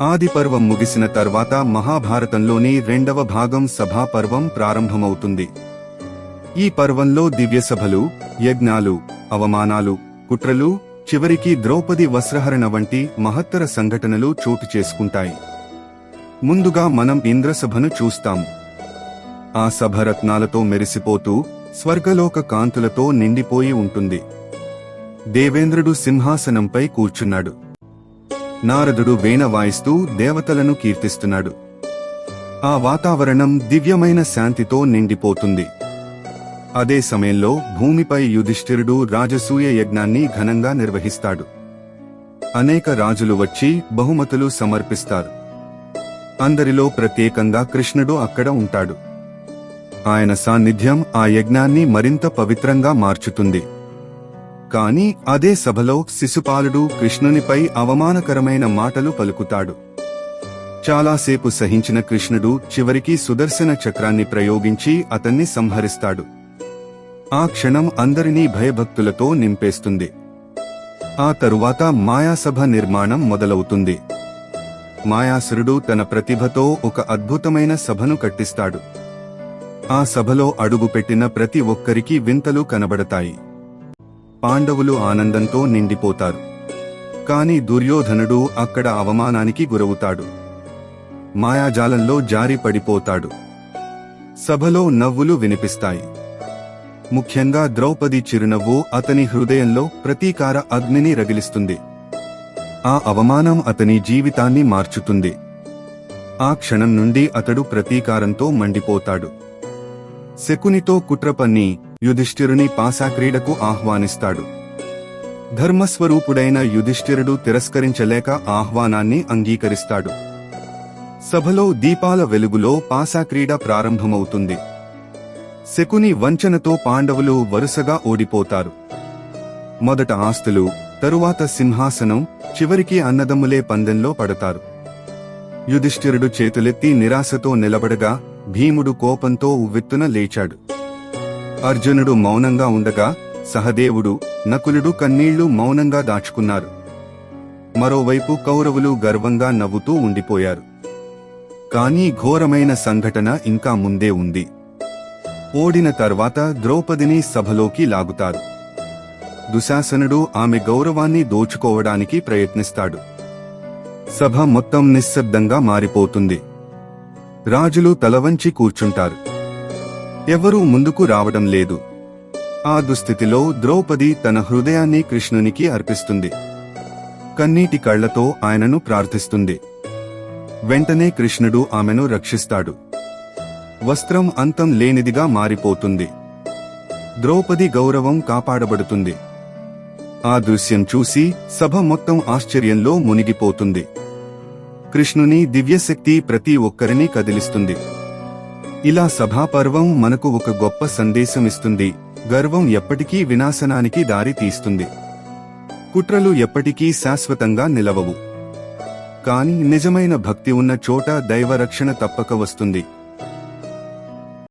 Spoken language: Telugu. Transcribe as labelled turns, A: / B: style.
A: ఆదిపర్వం ముగిసిన తర్వాత మహాభారతంలోని రెండవ భాగం సభాపర్వం ప్రారంభమవుతుంది. ఈ పర్వంలో దివ్యసభలు యజ్ఞాలు అవమానాలు కుట్రలు చివరికి ద్రౌపది వస్త్రహరణ వంటి మహత్తర సంఘటనలు చోటు చేసుకుంటాయి. ముందుగా మనం ఇంద్రసభను చూస్తాము ఆ సభ రత్నాలతో మెరిసిపోతూ స్వర్గలోక కాంతులతో నిండిపోయి ఉంటుంది. దేవేంద్రుడు సింహాసనంపై కూర్చున్నాడు. నారదుడు వేణ వాయిస్తూ దేవతలను కీర్తిస్తున్నాడు. ఆ వాతావరణం దివ్యమైన శాంతితో నిండిపోతుంది. అదే సమయంలో భూమిపై యుధిష్ఠిరుడు రాజసూయ యజ్ఞాన్ని ఘనంగా నిర్వహిస్తాడు. అనేక రాజులు వచ్చి బహుమతులు సమర్పిస్తారు. అందరిలో ప్రత్యేకంగా కృష్ణుడు అక్కడ ఉంటాడు. ఆయన సాన్నిధ్యం ఆ యజ్ఞాన్ని మరింత పవిత్రంగా మార్చుతుంది. కానీ అదే సభలో శిశుపాలుడు కృష్ణునిపై అవమానకరమైన మాటలు పలుకుతాడు. చాలాసేపు సహించిన కృష్ణుడు చివరికి సుదర్శన చక్రాన్ని ప్రయోగించి అతన్ని సంహరిస్తాడు. ఆ క్షణం అందరినీ భయభక్తులతో నింపేస్తుంది. ఆ తరువాత మాయాసభ నిర్మాణం మొదలవుతుంది. మాయాసురుడు తన ప్రతిభతో ఒక అద్భుతమైన సభను కట్టిస్తాడు. ఆ సభలో అడుగుపెట్టిన ప్రతి ఒక్కరికి వింతలు కనబడతాయి. పాండవులు ఆనందంతో నిండిపోతారు. కాని దుర్యోధనుడు అక్కడ అవమానానికి గురవుతాడు. మాయాజాలంలో జారి పడిపోతాడు. సభలో నవ్వులు వినిపిస్తాయి. ముఖ్యంగా ద్రౌపది చిరునవ్వు అతని హృదయంలో ప్రతీకార అగ్నిని రగిలిస్తుంది. ఆ అవమానం అతని జీవితాన్ని మార్చుతుంది. ఆ క్షణం నుండి అతడు ప్రతీకారంతో మండిపోతాడు. శకునితో కుట్రపన్ని యుధిష్ఠిరుని పాసాక్రీడకు ఆహ్వానిస్తాడు. ధర్మస్వరూపుడైన యుధిష్ఠిరుడు తిరస్కరించలేక ఆహ్వానాన్ని అంగీకరిస్తాడు. సభలో దీపాల వెలుగులో పాసాక్రీడ ప్రారంభమవుతుంది. శకుని వంచనతో పాండవులు వరుసగా ఓడిపోతారు. మొదట ఆస్తులు తరువాత సింహాసనం చివరికి అన్నదమ్ములే పందెంలో పడతారు. యుధిష్ఠిరుడు చేతులెత్తి నిరాశతో నిలబడగా భీముడు కోపంతో ఉవ్వెత్తున లేచాడు. అర్జునుడు మౌనంగా ఉండగా సహదేవుడు నకులుడు కన్నీళ్ళు మౌనంగా దాచుకున్నారు. మరోవైపు కౌరవులు గర్వంగా నవ్వుతూ ఉండిపోయారు. కానీ ఘోరమైన సంఘటన ఇంకా ముందే ఉంది. ఓడిన తర్వాత ద్రౌపదిని సభలోకి లాగుతారు. దుశాసనుడు ఆమె గౌరవాన్ని దోచుకోవడానికి ప్రయత్నిస్తాడు. సభ మొత్తం నిశ్శబ్దంగా మారిపోతుంది. రాజులు తలవంచి కూర్చుంటారు. ఎవరూ ముందుకు రావడం లేదు. ఆ దుస్థితిలో ద్రౌపది తన హృదయాన్ని కృష్ణునికి అర్పిస్తుంది. కన్నీటి కళ్ళతో ఆయనను ప్రార్థిస్తుంది. వెంటనే కృష్ణుడు ఆమెను రక్షిస్తాడు. వస్త్రం అంతం లేనిదిగా మారిపోతుంది. ద్రౌపది గౌరవం కాపాడబడుతుంది. ఆ దృశ్యం చూసి సభ మొత్తం ఆశ్చర్యంలో మునిగిపోతుంది. కృష్ణుని దివ్యశక్తి ప్రతి ఒక్కరిని కదిలిస్తుంది. ఇలా సభాపర్వం మనకు ఒక గొప్ప సందేశం ఇస్తుంది గర్వం ఎప్పటికీ వినాశనానికి దారి తీస్తుంది. కుట్రలు ఎప్పటికీ శాశ్వతంగా నిలవవు. కాని నిజమైన భక్తి ఉన్న చోట దైవరక్షణ తప్పక వస్తుంది.